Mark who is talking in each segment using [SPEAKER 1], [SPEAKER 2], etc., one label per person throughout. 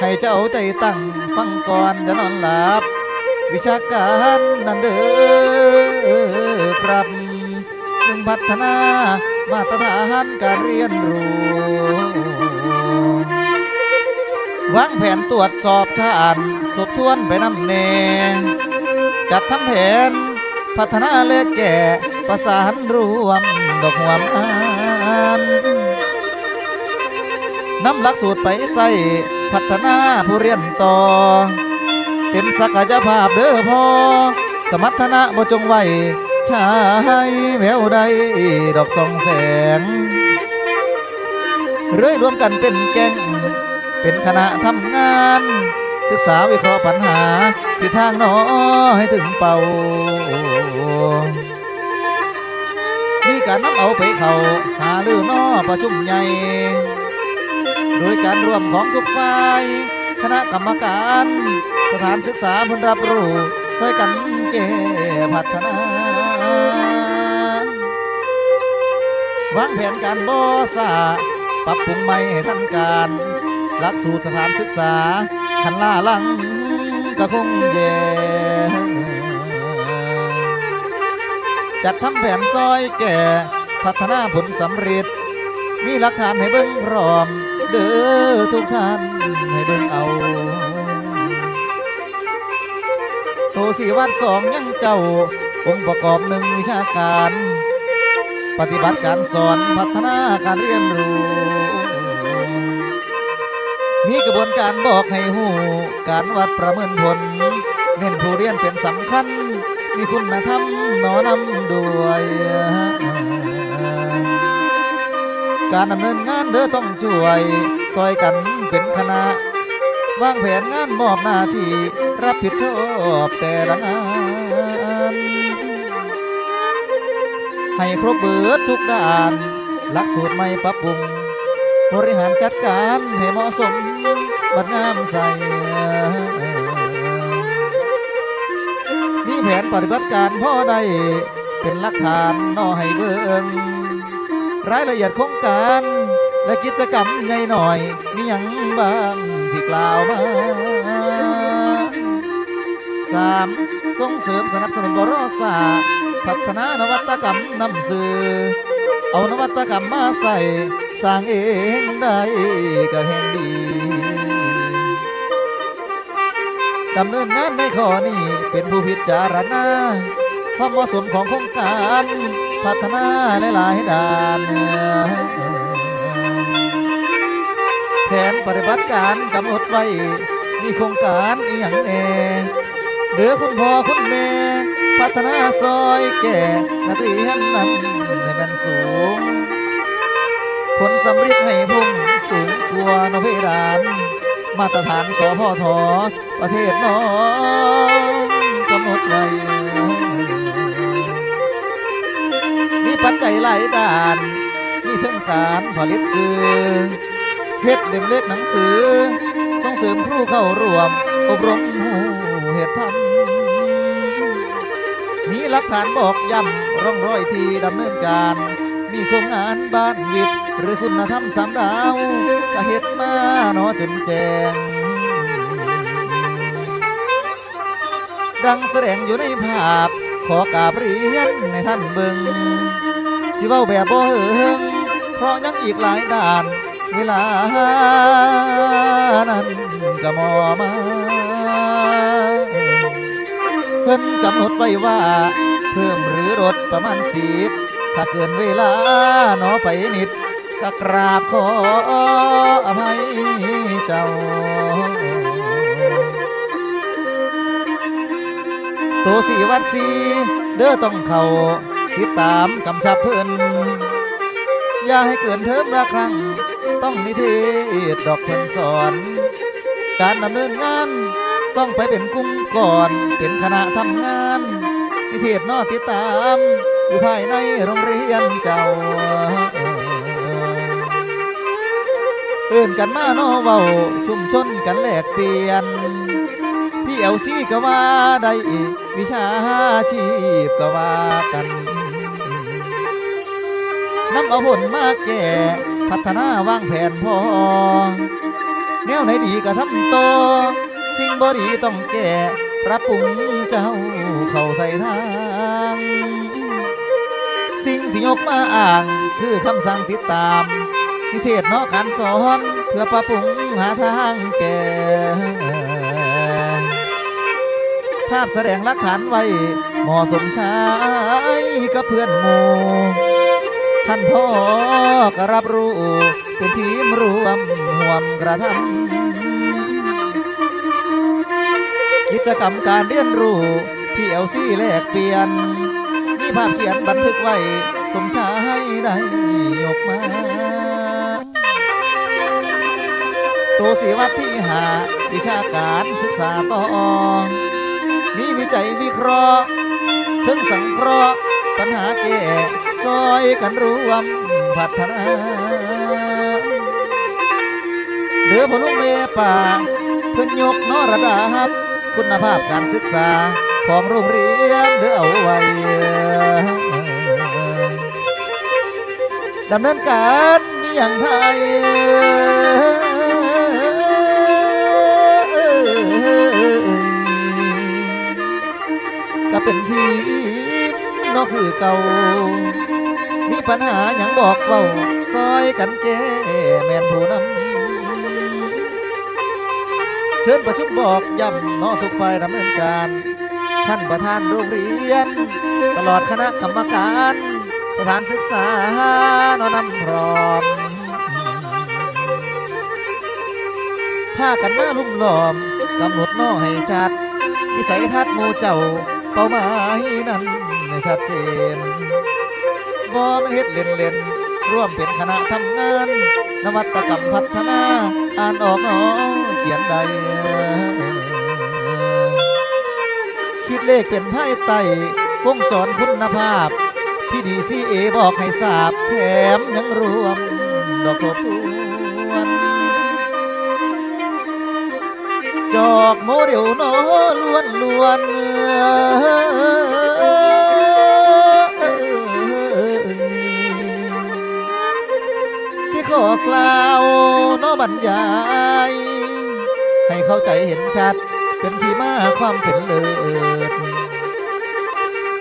[SPEAKER 1] ให้เจ้าใจตั้งฟังก่อนจะนอนหลับ วิชาการนั่นเด้อครับมุ่งพัฒนามาตรฐานการเรียนรู้วางแผนตรวจสอบทานทบทวนไปนำแนจัดทำแผน พัฒนาเลขแก่ประสานรวมดอกหวมานนำหลักสูตรไปใส่ พัฒนาผู้เรียนต่อ เต็มศักยภาพเด้อพอสมรรถนะบ่จงไว้ชายแววใดดอกสองแสง เรื่อยรวมกันเป็นแก๊งเป็นคณะทำงาน ศึกษาวิเคราะห์ปัญหาที่ทางนอให้ถึงเป่ามีการนำเอาไปเขาหาลือนอประชุมใหญ่ โดยการร่วมของทุกฝ่ายคณะกรรมการ สถานศึกษาเพิ่นรับรู้ช่วยกันแก้พัฒนาวางแผนการบ่สาปรับปรุงใหม่ให้ทันการหลักสูตรสถานศึกษาคันล่าลังก็คงแย่จัดทำแผนซอยแก่พัฒนาผลสำเร็จ มีหลักฐานให้เบิ่งพร้อม เด้อทุกท่านให้เบิ่งเอา โตสีวัดสองยังเจ้า องค์ประกอบหนึ่งวิชาการ ปฏิบัติการสอนพัฒนาการเรียนรู้ มีกระบวนการบอกให้หูการวัดประเมินผล เน้นผู้เรียนเป็นสำคัญ มีคุณธรรมหนอนำด้วย การดำเนินงานเด้อต้องช่วยซอยกันเป็นคณะ วางแผนงานมอบหน้าที่รับผิดชอบแต่ละงานให้ครบเบิดทุกด้านหลักสูตรไม่ปรับปรุง บริหารจัดการให้เหมาะสมบัดงามใสมีแผนปฏิบัติการพ่อได้เป็นหลักฐานนอให้เบิ่ง รายละเอียดโครงการ และกิจกรรมใหญ่หน่อย มีหยังบ้างที่กล่าวมาสามส่งเสริมสนับสนุนบรสาพัฒนานวัตกรรมนำสื่อ เอานวัตกรรมมาใส่สร้างเองได้ก็แห่งดีดำเนินงานในข้อนี้เป็นผู้พิจารณาความเหมาะสมของโครงการ พัฒนาหลายๆด้านแผนปฏิบัติการกำหนดไว้ มีโครงการอีหยังแน่เหลือคุณพ่อคุณแม่ พัฒนาซอยแก่นักเรียนนั้นให้มันสูง ผลสำเริดให้พุ่งสูงกว่านเพดานมาตรฐานสพทประเทศน้องกำหนดไว้ หลายด้าน มีทั้งการผลิตสื่อเฮ็ดเล่มเล็กหนังสือ ส่งเสริมครูเข้าร่วม อบรมหูเหตุธรรม มีหลักฐานบอกย้ำร่องรอยที่ดำเนินการ มีโครงงานบ้านวิทย์หรือคุณธรรมสามดาวก็เฮ็ดมาเนอจนแจงดังแสดงอยู่ในภาพ ขอกราบเรียนในท่านเบิง สิเว้าแบบบ่เหิงเพราะยังอีกหลายด้าน เวลานั้นก็มอมาเพิ่นกำหนดไว้ว่า เพิ่มหรือลดประมาณสิบถ้าเกินเวลาหนอไปนิดก็กราบขออภัยเจ้าตัวสีวัดสีเด้อต้องเข้า ติดตามกำชับเพิ่นอย่าให้เกินเทอมละครั้ง ต้องนิเทศดอกเพิ่นสอน การดำเนินงาน ต้องไปเป็นกลุ่มก่อนเป็นคณะทำงาน นิเทศนอติดตาม อยู่ภายในโรงเรียนเจ้าเอื่นกันมาโนเว้าชุมชนกันแลกเปลี่ยน พี่เอลซี่ก็ว่าได้อีกวิชาชีพก็ว่ากัน นำเอาผลมาแก่พัฒนาวางแผนพอแนวไหนดีก็ทำต่อสิ่งบ่ดีต้องแก้ปรับปรุงเจ้าเข้าใส่ทาง สิ่งที่ยกมาอ่างคือคำสั่งติดตามนิเทศเนาะการสอนเพื่อปรับปรุงหาทางแก้ภาพแสดงหลักฐานไว้เหมาะสมใช้กับเพื่อนหมู่ ท่านพ่อก็รับรู้เป็นทีมรวมห่วมกระทำกิจกรรมการเรียนรู้พี่เอลซี่แลกเปลี่ยน มีภาพเขียนบันทึกไว้ สมชายได้ยกมาตัวสีวัดที่หาวิชาการศึกษาต่อ มีวิจัยวิเคราะห์ถึงสังเคราะห์ปัญหาแก้ ซอยกันรวมพัฒนาเดือพลุงเมป่าเพื่อนยกนอระดับ คุณภาพการศึกษาของโรงเรียนเดือเอาไว้ดำเนินการมีอย่างไทยก็เป็นที่ มนอคือเก่า มีปัญหาอย่างบอกเว้าซอยกันแก้แม่นผู้นำเชิญประชุมบอกย้ำนอทุกฝ่ายดำเนินการ ท่านประธานโรงเรียน ตลอดคณะกรรมการสถานศึกษานอนำพร้อมพากันมาลุ่มหลอมกำหนดน้อให้ชัดวิสัยทัศน์หมู่เจ้า ป้าหมายนั้นไม่ชัดเจนบ่มาเฮ็ดเล่นเล่นร่วมเป็นคณะทำงาน นวัตกรรมพัฒนา อ่านออกหนองเขียนใด คิดเลขเป็นไพ่ไต่วงจรคุณภาพ พี่ดีซีเอบอกให้ทราบแถมยังรวมดอกทบ จอกโมเดลนอล้วนล้วนสิขอกล่าวนอบรรยาย ให้เข้าใจเห็นชัด เป็นที่มาความเป็นเลิศ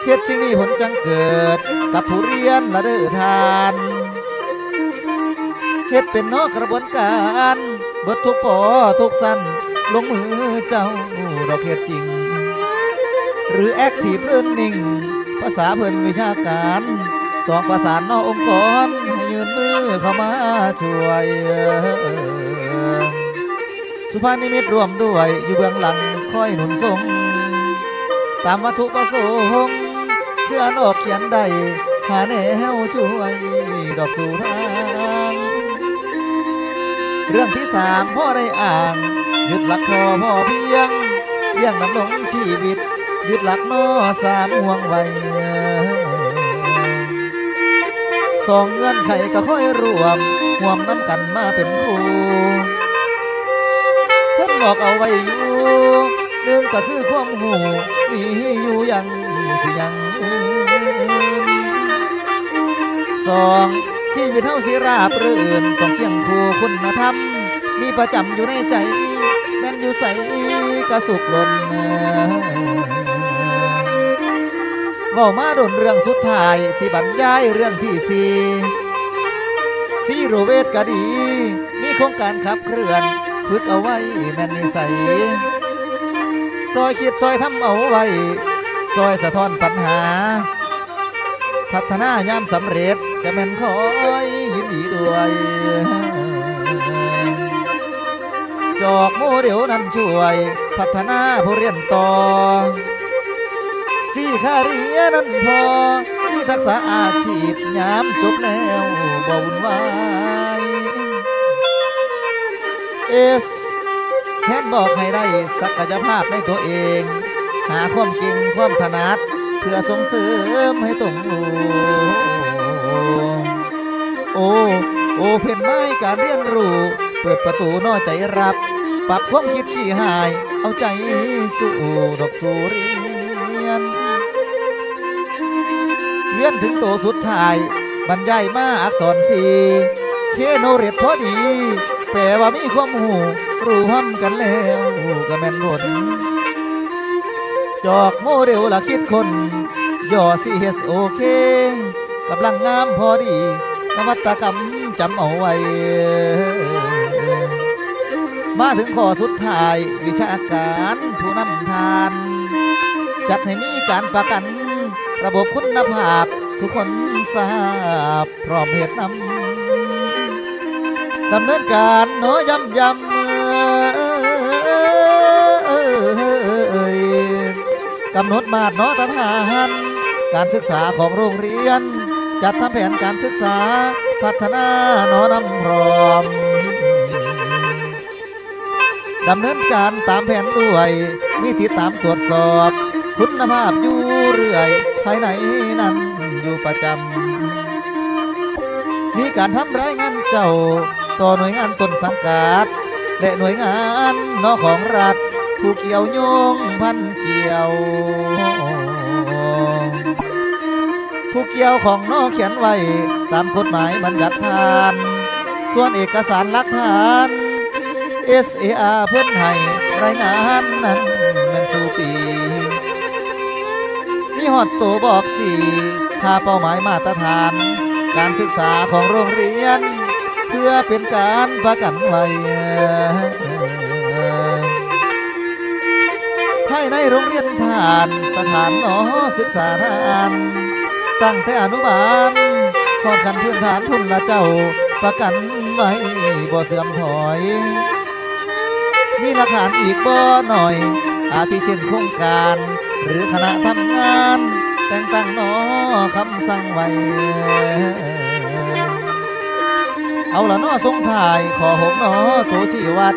[SPEAKER 1] เหตุสิ่งนี้ผลจังเกิด กับผู้เรียนละเด้อทานเฮ็ดเป็นนอกกระบวนการเบิดทุกปอทุกสั้น ลงมือเจ้าดอกเฮ็ดจริง หรือ Active Learning ภาษาเพิ่อนวิชาการสองประสานนอกองค์กรให้ยืนมือเข้ามาช่วย สุภาพนิมิตรวมด้วยอยู่เบื้องหลังคอยหนุนทรงตามวัตถุประสงค์เพื่อนออกเขียนได้หาแนวช่วยดอกสู่ทางเรื่องที่สามพ่อได้อ่าง ยึดหลักพอพ่อเพียงเลี้ยงดำรงชีวิต ยึดหลักนอสามห่วงไว้สองเงื่อนไขก็ค่อยรวมห่วมน้ำกันมาเป็นคู่เพิ่นบอกเอาไว้อยู่หนึ่งก็คือความหูมีอยู่ยังสิยังสองชีวิตเฮาสิราบรื่นต้องเพียงคู่คุณธรรมมีประจำอยู่ในใจ อยู่ใสกระสุกลนเว้ามาดนเรื่องสุดท้าย สิบรรยายเรื่องที่สี่ซีโรเวทก็ดี มีโครงการขับเคลื่อนฝึกเอาไว้แม่นนิสัยซอยคิดซอยทำเอาไว้ซอยสะท้อนปัญหา พัฒนายามสำเร็จจะแม่นคอยยินดีด้วย จอกโมเดลนั้นช่วย พัฒนาผู้เรียนต่อสี่ขาเรียนนั้นพอมีทักษะอาชีพยามจบแล้วบ่วุ่นวายเอสแค่บอกให้ได้ศักยภาพในตัวเอง หาความเก่งความถนัดเพื่อส่งเสริมให้ตรงโอโอโอเพนไม้การเรียนรู้ เปิดประตูนอใจรับ ปรับความคิดที่หาย เอาใจสู่ดอกสู่เรียนเวียนถึงโตสุดท้าย บรรยายมาอักษรสีเคโนเรตพอดี แปลว่ามีความหูรู้ห้ำกันแล้วก็แม่นบทจอกโมเดลละคิดคนย่อ CSOK กำลังงามพอดี นวัตกรรมจำเอาไว้ มาถึงข้อสุดท้ายวิชาการผู้นำทาน จัดให้มีการประกัน ระบบคุณภาพทุกคนทราบพร้อมเหตุนำดำเนินการเน้อยำยำกำหนดมาตรเนาะทหารการศึกษาของโรงเรียน จัดทำแผนการศึกษา พัฒนาเน้อนำพร้อม ดำเนินการตามแผนด้วย มีติดตามตรวจสอบ คุณภาพอยู่เรื่อย ภายในนั้นอยู่ประจำ มีการทำรายงานเจ้า ต่อหน่วยงานต้นสังกัด และหน่วยงานนอกของรัฐ ผู้เกี่ยวโยงพันเกี่ยวผู้เกี่ยวของนอกเขียนไว้ ตามกฎหมายบัญญัติผ่าน ส่วนเอกสารหลักฐาน SAR เพื่อนให้รายงานนั้นแมันสู่ปี มีหอดตัวบอกสี่ค่าเป้าหมายมาตรฐาน การศึกษาของโรงเรียน เพื่อเป็นการประกันไว้ภายในโรงเรียนทานสถานหนอศึกษาทานตั้งแต่อนุบาลสอนกันพื้นฐานทุนละเจ้าประกันไว้บ่เสื่อมถอย มีหลักฐานอีกบ่หน่อย อาทิเช่นโครงการ หรือคณะทำงาน แต่งตั้งนอคำสั่งไว้ เอาละนอทรงถ่าย ขอหกนอตัวชีวัด